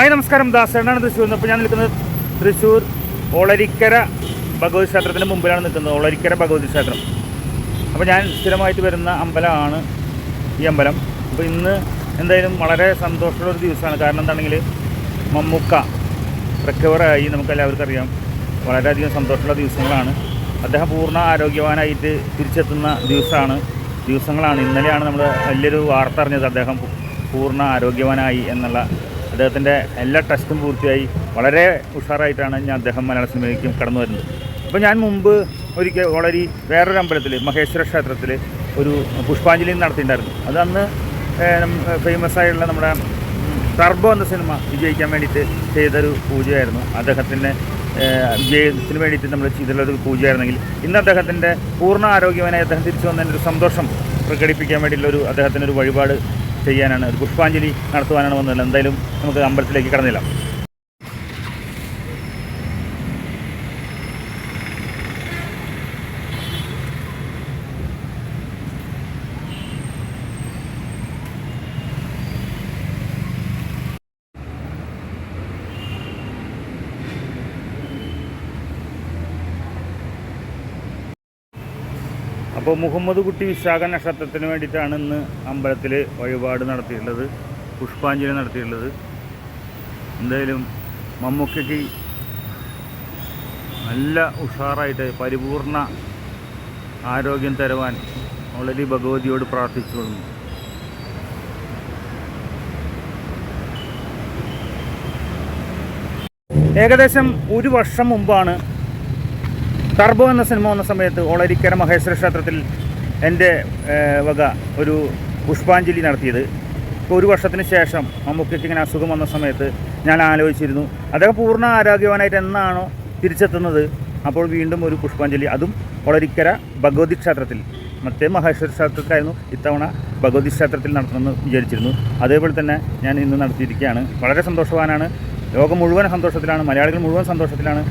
Hi നമസ്കാരം. ദാസേനാണ് തൃശ്ശൂർ ഇപ്പോൾ ഞാൻ നിൽക്കുന്നത് തൃശ്ശൂർ ഒളരിക്കര ഭഗവതി ക്ഷേത്രത്തിന് മുമ്പിലാണ് നിൽക്കുന്നത്. ഒളരിക്കര ഭഗവതി ക്ഷേത്രം. അപ്പോൾ ഞാൻ സ്ഥിരമായിട്ട് വരുന്ന അമ്പലമാണ് ഈ അമ്പലം. അപ്പോൾ ഇന്ന് എന്തായാലും വളരെ സന്തോഷമുള്ള ഒരു ദിവസമാണ്. കാരണം എന്താണെങ്കിൽ മമ്മൂക്ക റിക്കവറായി നമുക്ക് എല്ലാവർക്കും അറിയാം വളരെയധികം സന്തോഷമുള്ള ദിവസങ്ങളാണ്. അദ്ദേഹം പൂർണ ആരോഗ്യവാനായിട്ട് തിരിച്ചെത്തുന്ന ദിവസമാണ്. ദിവസങ്ങളാണ്. ഇന്നലെയാണ് നമ്മൾ വലിയൊരു വാർത്ത അറിഞ്ഞത്. അദ്ദേഹം പൂർണ ആരോഗ്യവാനായി എന്നുള്ള അദ്ദേഹത്തിന്റെ എല്ലാ ടെസ്റ്റും പൂർത്തിയായി. വളരെ ഉഷാറായിട്ടാണ് ഞാൻ അദ്ദേഹം മലയാള സിനിമയിലേക്കും കടന്നു വരുന്നത്. അപ്പോൾ ഞാൻ മുമ്പ് ഒരിക്കൽ വളരെ വേറൊരു അമ്പലത്തിൽ മഹേശ്വര ക്ഷേത്രത്തിൽ ഒരു പുഷ്പാഞ്ജലി നടത്തിയിട്ടുണ്ടായിരുന്നു. അത് അന്ന് ഫേമസ് ആയിട്ടുള്ള നമ്മുടെ ടർബോ എന്ന സിനിമ വിജയിക്കാൻ വേണ്ടിയിട്ട് ചെയ്തൊരു പൂജയായിരുന്നു. അദ്ദേഹത്തിന്റെ വിജയത്തിന് വേണ്ടിയിട്ട് നമ്മൾ ചെയ്തിട്ടുള്ളൊരു പൂജയായിരുന്നെങ്കിൽ ഇന്ന് അദ്ദേഹത്തിന്റെ പൂർണ ആരോഗ്യവാനായി അദ്ദേഹം തിരിച്ചു വന്നതിന്റെ ഒരു സന്തോഷം പ്രകടിപ്പിക്കാൻ വേണ്ടിയിട്ടുള്ളൊരു അദ്ദേഹത്തിന്റെ ഒരു വഴിപാട് ചെയ്യാനാണ്. ഒരു പുഷ്പാഞ്ജലി നടത്തുവാനാണ് വന്നത്. എന്തായാലും നമുക്ക് അമ്പലത്തിലേക്ക് കടന്നില്ല. അപ്പോൾ മുഹമ്മദ് കുട്ടി വിശാഖ നക്ഷത്രത്തിന് വേണ്ടിയിട്ടാണ് ഇന്ന് അമ്പലത്തിൽ വഴിപാട് നടത്തിയിട്ടുള്ളത് പുഷ്പാഞ്ജലി നടത്തിയിട്ടുള്ളത്. എന്തായാലും മമ്മൂക്കയ്ക്ക് നല്ല ഉഷാറായിട്ട് പരിപൂർണ ആരോഗ്യം തരുവാൻ വളരെ ഭഗവതിയോട് പ്രാർത്ഥിച്ചുകൊള്ളുന്നു. ഏകദേശം ഒരു വർഷം മുമ്പാണ് ടർബോ എന്ന സിനിമ വന്ന സമയത്ത് ഓളരിക്കര മഹേശ്വര ക്ഷേത്രത്തിൽ എന്റെ വക ഒരു പുഷ്പാഞ്ജലി നടത്തിയത്. ഇപ്പോൾ ഒരു വർഷത്തിന് ശേഷം മമ്മൂക്കയ്ക്ക് ഇങ്ങനെ അസുഖം വന്ന സമയത്ത് ഞാൻ ആലോചിച്ചിരുന്നു. അദ്ദേഹം പൂർണ ആരോഗ്യവാനായിട്ട് എന്നാണോ തിരിച്ചെത്തുന്നത്. അപ്പോൾ വീണ്ടും ഒരു പുഷ്പാഞ്ജലി. അതും ഒളരിക്കര ഭഗവതി ക്ഷേത്രത്തിൽ. മറ്റേ മഹേശ്വര ക്ഷേത്രത്തിലായിരുന്നു ഇത്തവണ ഭഗവതി ക്ഷേത്രത്തിൽ നടത്തണമെന്ന് വിചാരിച്ചിരുന്നു. അതേപോലെ തന്നെ ഞാൻ ഇന്ന് നടത്തിയിരിക്കുകയാണ്. വളരെ സന്തോഷവാനാണ്. ലോകം മുഴുവൻ സന്തോഷത്തിലാണ്. മലയാളികൾ മുഴുവൻ സന്തോഷത്തിലാണ്.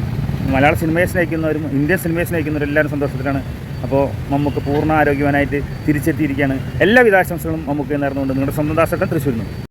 മലയാള സിനിമയെ സ്നേഹിക്കുന്നവരും ഇന്ത്യൻ സിനിമയെ സ്നേഹിക്കുന്നവരും എല്ലാവരും സന്തോഷത്തിലാണ്. അപ്പോൾ നമുക്ക് പൂർണ ആരോഗ്യവാനായിട്ട് തിരിച്ചെത്തിയിരിക്കുകയാണ്. എല്ലാ ആശംസകളും നമുക്ക് നേർന്നുകൊണ്ട് നിങ്ങളുടെ സ്വന്തം ദാസട്ടൻ തൃശ്ശൂരിൽ